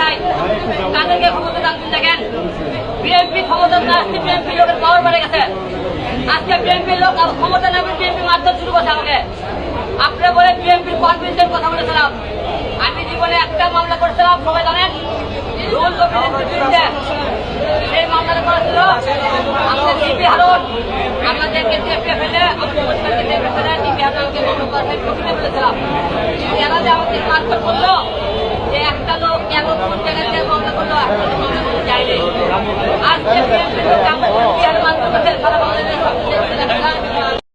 নাই তাদেরকে ক্ষমতা দান দেখেন বিএনপি ক্ষমতা না আসছে বিএনপি লোকের পাওয়ার বেড়ে গেছে। আজকে বিএনপি লোক ক্ষমতা নেবে বিএনপি মারধর শুরু করছে আমাকে। আপনি বলে বিএনপির কনফিডেন্সের কথা বলেছিলাম। আমি জীবনে একটা মামলা করেছিলাম, সবাই জানেন? রুল বিরুদ্ধে সেই মামলাটা করেছিল আমাদের হারুন। আমাদেরকে চেপে ফেলে আমাদের পরিবারকে চেপে ফেলে ডিপি হারুন আমাকে বলেছিলাম এরা যে আমাদের মারধর করল যে একটা